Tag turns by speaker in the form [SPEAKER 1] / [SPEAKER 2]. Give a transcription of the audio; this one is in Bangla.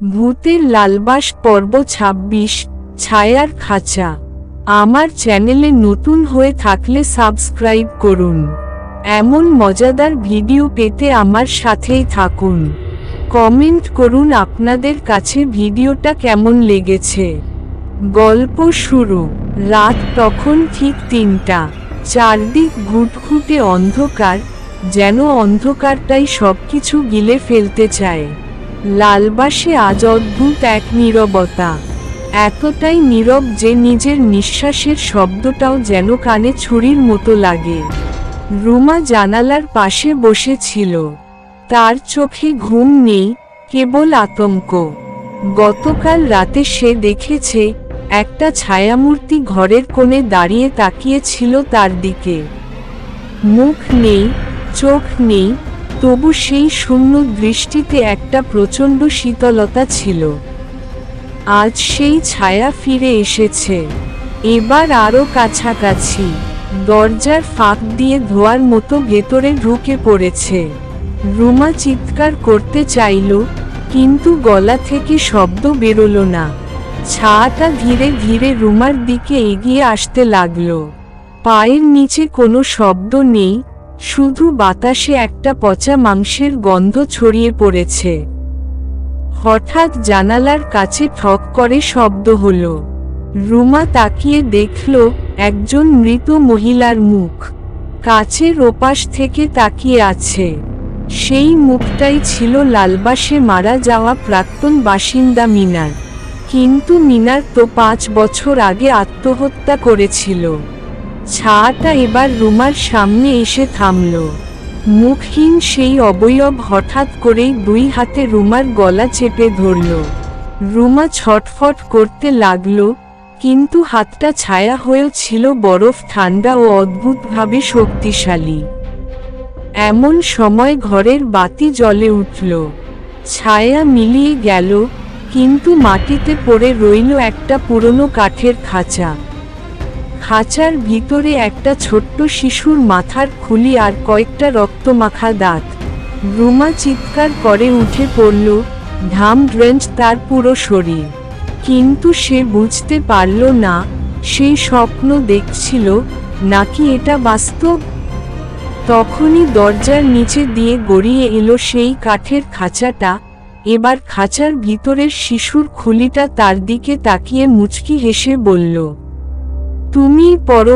[SPEAKER 1] ভূতের লালবাস পর্ব ২৬ ছায়ার খাঁচা। আমার চ্যানেলে নতুন হয়ে থাকলে সাবস্ক্রাইব করুন। এমন মজাদার ভিডিও পেতে আমার সাথেই থাকুন। কমেন্ট করুন আপনাদের কাছে ভিডিওটা কেমন লেগেছে। গল্প শুরু। রাত তখন ঠিক তিনটা। চারদিক ঘুটঘুটে অন্ধকার, যেন অন্ধকারটাই সব কিছু গিলে ফেলতে চায়। লালবাসে আজ অদ্ভুত এক নীরবতা। এতটাই নীরব যে নিজের নিঃশ্বাসের শব্দটাও যেন কানে ছুরির মতো লাগে। রুমা জানালার পাশে বসেছিল। তার চোখে ঘুম নেই, কেবল আতঙ্ক। গতকাল রাতে সে দেখেছে, একটা ছায়ামূর্তি ঘরের কোণে দাঁড়িয়ে তাকিয়েছিল তার দিকে। মুখ নেই, চোখ নেই তবু সেই শূন্য দৃষ্টিতে একটা প্রচণ্ড শীতলতা ছিল। আজ সেই ছায়া ফিরে এসেছে। এবার আরও কাছাকাছি, দরজার ফাঁক দিয়ে ধোয়ার মতো ভেতরে ঢুকে পড়েছে। রুমা চিৎকার করতে চাইল, কিন্তু গলা থেকে শব্দ বেরোলো না। ছায়াটা ধীরে ধীরে রুমার দিকে এগিয়ে আসতে লাগল। পায়ের নিচে কোনো শব্দ নেই শুধু বাতাসে একটা পচা মাংসের গন্ধ ছড়িয়ে পড়েছে। হঠাৎ জানালার কাছে ঠক করে শব্দ হলো। রুমা তাকিয়ে দেখল একজন মৃত মহিলার মুখ। কাছের ওপাশ থেকে তাকিয়ে আছে। সেই মুখটাই ছিল লালবাসে মারা যাওয়া প্রাক্তন বাসিন্দা মিনার। কিন্তু মিনার তো পাঁচ বছর আগে আত্মহত্যা করেছিল। ছায়াটা এবার রুমার সামনে এসে থামল। মুখহীন সেই অবয়ব হঠাৎ করেই দুই হাতে রুমার গলা চেপে ধরল। রুমা ছটফট করতে লাগল, কিন্তু হাতটা ছায়া হয়েও ছিল বরফ ঠান্ডা ও অদ্ভুতভাবে শক্তিশালী। এমন সময় ঘরের বাতি জলে উঠল। ছায়া মিলিয়ে গেল, কিন্তু মাটিতে পড়ে রইল একটা পুরনো কাঠের খাঁচা। খাঁচার ভিতরে একটা ছোট্ট শিশুর মাথার খুলি আর কয়েকটা রক্তমাখা দাঁত। রুমা চিৎকার করে উঠে পড়ল, ঘাম ড্রেঞ্চ তার পুরো শরীর। কিন্তু সে বুঝতে পারল না সেই স্বপ্ন দেখছিল, নাকি এটা বাস্তব? তখনই দরজার নিচে দিয়ে গড়িয়ে এলো সেই কাঠের খাঁচাটা, এবার খাঁচার ভিতরের শিশুর খুলিটা তার দিকে তাকিয়ে মুচকি হেসে বলল তুমি পর